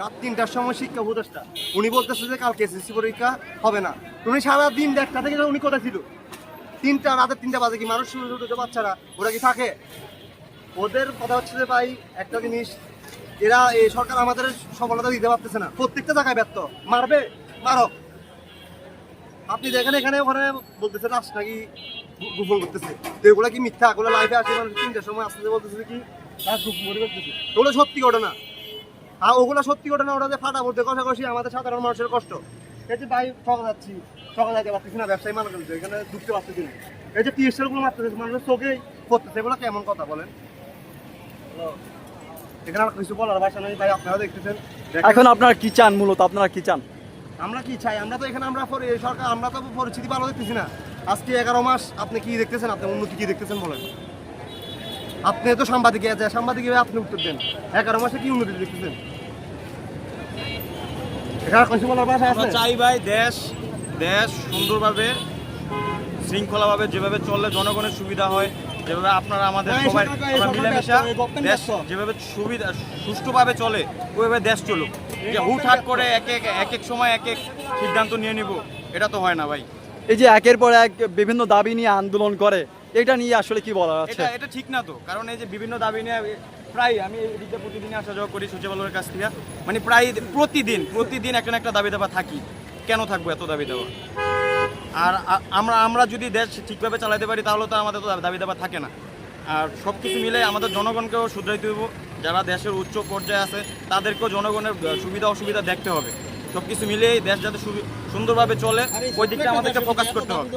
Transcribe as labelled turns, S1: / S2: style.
S1: রাত তিনটার সময় শিক্ষা উপদেষ্টা। উনি বলতেছে যে কালকে এসএসসি পরীক্ষা হবে না। উনি সারা দিন একটা থেকে উনি কোথায় ছিল? তিনটা রাতের তিনটা বাজে কি মানুষ ছোট বাচ্চারা, ওরা কি থাকে? ওদের কথা হচ্ছে যে ভাই, একটা জিনিস, এরা এই সরকার আমাদের সফলতা দিতে পারতেছে না। প্রত্যেকটা জায়গায় ব্যর্থ। মারবে? মারো। আপনি দেখেন এখানে ওখানে বলতেছে রাস নাকি গোপন করতেছে। তো এগুলো কি মিথ্যা? এগুলো লাইফে আসে মানুষ তিনটার সময় আসতে বলতেছে কি? রাস গোপন করে করতেছে ওগুলো সত্যি ঘটনা। আর ওগুলো সত্যি ঘটনা ওটা যে ফাটা পড়তে কষাকষি আমাদের সাধারণ মানুষের কষ্ট। এই যে ভাই ঠকা যাচ্ছি ঠকা যাইতে পারতেছি না ব্যবসায়ী মানুষ এখানে ঢুকতে পারতেছি না। এই যে টিএসএলগুলো মারতেছে মানুষের চোখেই পড়তেছে এগুলো কেমন কথা বলেন? এখানে আর কিছু বলার ভাষা নেই ভাই আপনারা দেখতেছেন।
S2: এখন আপনারা কি চান মূলত? আপনারা কি চান?
S1: আমরা কি চাই? আমরা তো এখানে আমরা সরকার আমরা তো পরিস্থিতি ভালো দেখতেছি না। আজকে এগারো মাস আপনি কি দেখতেছেন? আপনি উন্নতি কি দেখতেছেন বলেন? আপনি তো সাংবাদিক আছে সাংবাদিক আপনি উত্তর দেন। এগারো মাসে কি উন্নতি দেখতেছেন?
S3: আমরা চাই ভাই দেশ দেশ সুন্দরভাবে শৃঙ্খলাভাবে যেভাবে চললে জনগণের সুবিধা হয় যেভাবে আপনারা আমাদের সবাই মিলেমিশা দেশ যেভাবে সুবিধা সুষ্ঠুভাবে চলে ওইভাবে দেশ চলুক। যে হুটহাট করে এক এক এক এক সময় এক এক সিদ্ধান্ত নিয়ে নিব এটা তো হয় না ভাই।
S2: এই যে একের পর এক বিভিন্ন দাবি নিয়ে আন্দোলন করে এটা নিয়ে আসলে কি বলার আছে?
S3: এটা এটা ঠিক না তো। কারণ এই যে বিভিন্ন দাবি নিয়ে প্রায় আমি এদিকে প্রতিদিন আসা যাওয়া করি সচিবালয়ের কাছ থেকে। মানে প্রায় প্রতিদিন প্রতিদিন একটা না একটা দাবি দাবা থাকি। কেন থাকব এত দাবি দাবা আর আমরা আমরা যদি দেশ ঠিকভাবে চালাতে পারি তাহলে তো আমাদের তো দাবি দাবা থাকে না। আর সব কিছু মিলে আমাদের জনগণকেও শুধরাইতে হইব। যারা দেশের উচ্চ পর্যায়ে আছে তাদেরকেও জনগণের সুবিধা অসুবিধা দেখতে হবে। সব কিছু মিলিয়েই দেশ যাতে সুন্দরভাবে চলে ওই দিকটা আমাদেরকে ফোকাস করতে হবে।